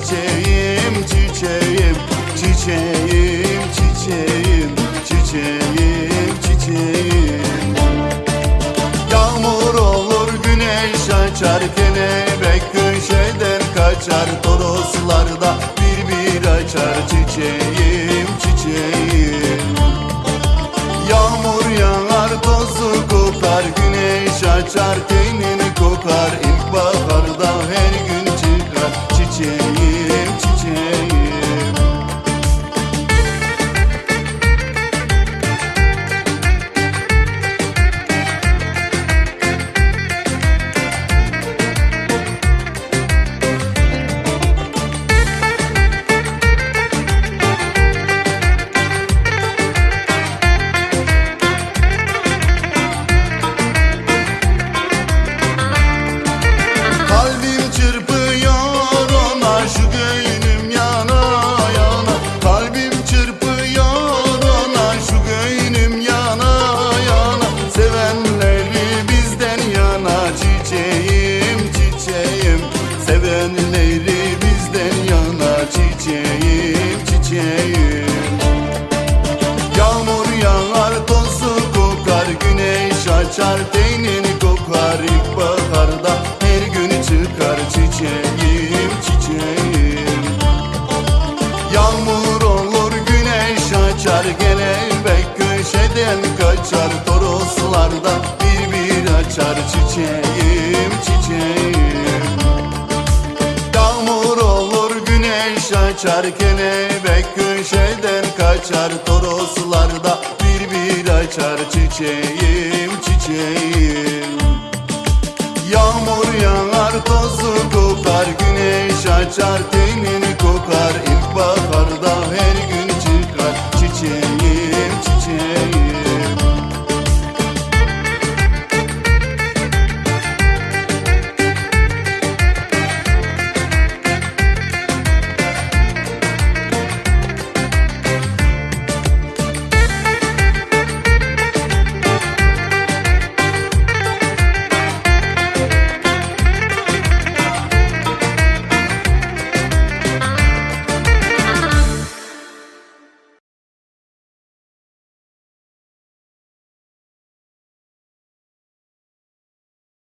çiçeğim çiçeğim çiçeğim çiçeğim çiçeğim çiçeğim. Yağmur olur güneş açar kelebek köşeden kaçar toroslarda bir bir açar. Çiçeğim çiçeğim. Yağmur yağar tozu kopar güneş açar tenini Sevenleri bizden yana çiçeğim çiçeğim. Yağmur yağar tozu kokar güneş açar tenini kokar ilkbaharda her gün çıkar çiçeğim çiçeğim. Yağmur olur güneş açar gelebek köşeden kaçar toroslarda bir bir açar çiçeğim açar kelebek köşeden kaçar. Toroslarda bir bir açar çiçeğim çiçeğim. Yağmur yağar tozu kokar güneş açar tenini kokar. İlkbaharda her gün